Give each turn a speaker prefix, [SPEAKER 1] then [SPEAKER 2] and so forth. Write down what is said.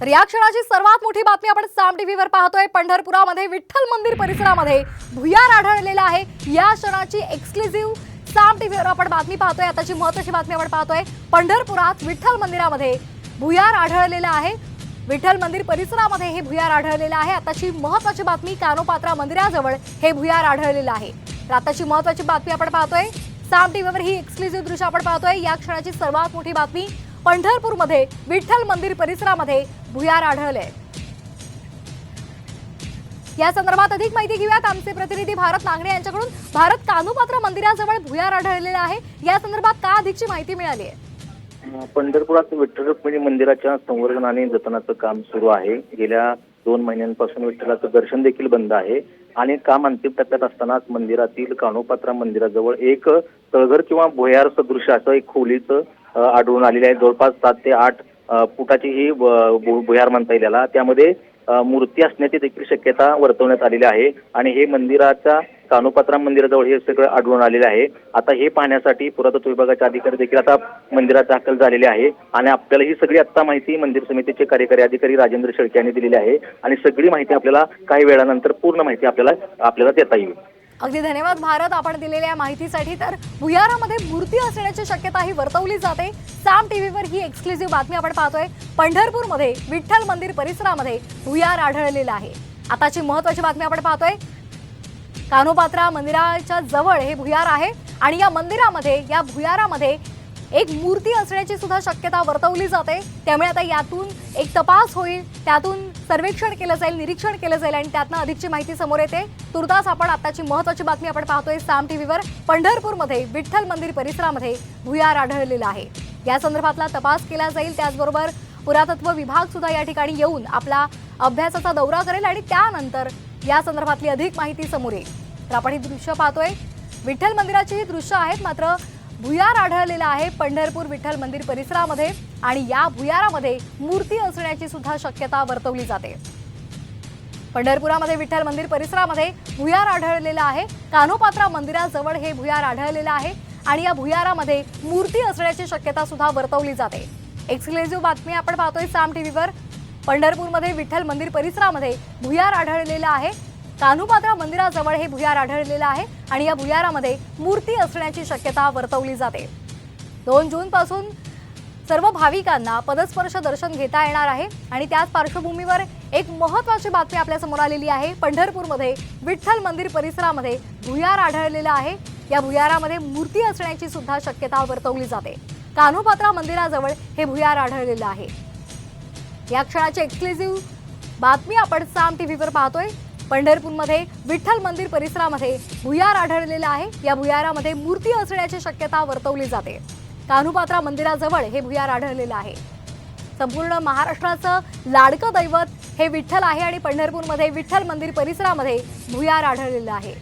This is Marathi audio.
[SPEAKER 1] तर या क्षणाची सर्वात मोठी बातमी आपण साम टीव्हीवर पाहतोय. पंढरपुरामध्ये विठ्ठल मंदिर परिसरामध्ये भुयार आढळलेला आहे. या क्षणाची एक्सक्लुझिव्ह साम टीव्हीवर आपण बातमी पाहतोय. आताची महत्वाची बातमी आपण पाहतोय. पंढरपुरात विठ्ठल मंदिरामध्ये भुयार आढळलेला आहे. विठ्ठल मंदिर परिसरामध्ये हे भुयार आढळलेलं आहे. आताची महत्वाची बातमी कानोपात्रा मंदिराजवळ हे भुयार आढळलेलं आहे. तर आताची महत्वाची बातमी आपण पाहतोय. साम टीव्हीवर ही एक्सक्लुझिव्ह दृश्य आपण पाहतोय. या क्षणाची सर्वात मोठी बातमी पंढरपूरमध्ये विठ्ठल मंदिर परिसरामध्ये भुयार आढळले. या संदर्भात अधिक माहिती घेऊयात. आमचे प्रतिनिधी भारत नांगणे यांच्याकडून. भारत कानूपात्र मंदिराजवळ भुयार आढळलेला आहे. या संदर्भात का अधिकची माहिती मिळाली आहे?
[SPEAKER 2] पंढरपुरात विठ्ठल रुक्मिणी मंदिराच्या संवर्धन आणि जतनाचं काम सुरू आहे. गेल्या दोन महिन्यांपासून विठ्ठलाचं दर्शन देखील बंद आहे. आणि काम अंतिम टप्प्यात असतानाच मंदिरातील कानोपात्रा मंदिराजवळ एक तळघर किंवा भुयार सदृश असं एक खोलीचं आढळून आलेलं आहे. जवळपास सात ते आठ फुटाची ही भुयार म्हणता येईल याला. त्यामध्ये मूर्ती असण्याची देखील शक्यता वर्तवण्यात आलेली आहे. आणि हे मंदिराच्या कानोपात्रा मंदिराजवळ हे सगळं आढळून आलेलं आहे. आता हे पाहण्यासाठी पुरातत्व विभागाचे अधिकारी देखील आता मंदिरात दाखल झालेले आहे. आणि आपल्याला ही सगळी आत्ता माहिती मंदिर समितीचे कार्यकारी अधिकारी राजेंद्र शेळके यांनी दिलेली आहे. आणि सगळी माहिती आपल्याला काही वेळानंतर पूर्ण माहिती आपल्याला आपल्याला देता येईल.
[SPEAKER 1] अगदी धन्यवाद. भारत आपण दिलेल्या माहितीसाठी. तर भुयारामध्ये मूर्ती असण्याची शक्यता ही वर्तवली जाते. साम टीव्हीवर ही एक्सक्लुझिव्ह बातमी आपण पाहतोय. पंढरपूरमध्ये विठ्ठल मंदिर परिसरामध्ये भुयार आढळलेला आहे. आताची महत्वाची बातमी आपण पाहतोय. कानोपात्रा मंदिराच्या जवळ हे भुयार आहे आणि या मंदिरामध्ये या भुयारामध्ये एक मूर्ती असण्याची सुद्धा शक्यता वर्तवली जाते. त्यामुळे आता यातून एक तपास होईल. त्यातून सर्वेक्षण केलं जाईल निरीक्षण केलं जाईल आणि त्यातनं अधिकची माहिती समोर येते. तुर्तास आपण आताची महत्वाची बातमी आपण पाहतोय साम टीव्हीवर. पंढरपूरमध्ये विठ्ठल मंदिर परिसरामध्ये भुयार आढळलेला आहे. या संदर्भातला तपास केला जाईल. त्याचबरोबर पुरातत्व विभाग सुद्धा या ठिकाणी येऊन आपला अभ्यासाचा दौरा करेल आणि त्यानंतर या संदर्भातली अधिक माहिती समोर येईल. तर आपण ही दृश्य पाहतोय. विठ्ठल मंदिराची ही दृश्य आहेत मात्र भुयार आढळलेला आहे पंढरपूर विठ्ठल मंदिर परिसरामध्ये. आणि या भुयारामध्ये मूर्ती असण्याची सुद्धा शक्यता वर्तवली जाते. पंढरपुरामध्ये विठ्ठल मंदिर परिसरामध्ये भुयार आढळलेला आहे. कानोपात्रा मंदिराजवळ हे भुयार आढळलेलं आहे आणि या भुयारामध्ये मूर्ती असण्याची शक्यता सुद्धा वर्तवली जाते. एक्सक्लुझिव्ह बातमी आपण पाहतोय साम टीव्हीवर. पंढरपूरमध्ये विठ्ठल मंदिर परिसरामध्ये भुयार आढळलेलं आहे. कान्होपात्रा मंदिराजवळ हे भुयार आढळलेलं आहे आणि या भुयारामध्ये मूर्ती असण्याची शक्यता वर्तवली जाते. दोन जून पासून सर्व भाविकांना पदस्पर्श दर्शन घेता येणार आहे आणि त्याच पार्श्वभूमीवर एक महत्वाची बातमी आपल्यासमोर आलेली आहे. पंढरपूरमध्ये विठ्ठल मंदिर परिसरामध्ये भुयार आढळलेलं आहे. या भुयारामध्ये मूर्ती असण्याची सुद्धा शक्यता वर्तवली जाते. कान्होपात्रा मंदिराजवळ हे भुयार आढळलेलं आहे. या क्षणाची एक्सक्लुझिव्ह बातमी आपण साम टीव्हीवर पाहतोय. पंढरपूरमध्ये विठ्ठल मंदिर परिसरामध्ये भुयार आढळलेलं आहे. या भुयारामध्ये मूर्ती असण्याची शक्यता वर्तवली जाते. कानुपात्रा मंदिराजवळ हे भुयार आढळलेलं आहे. संपूर्ण महाराष्ट्राचं लाडकं दैवत हे विठ्ठल आहे आणि पंढरपूरमध्ये विठ्ठल मंदिर परिसरामध्ये भुयार आढळलेलं आहे.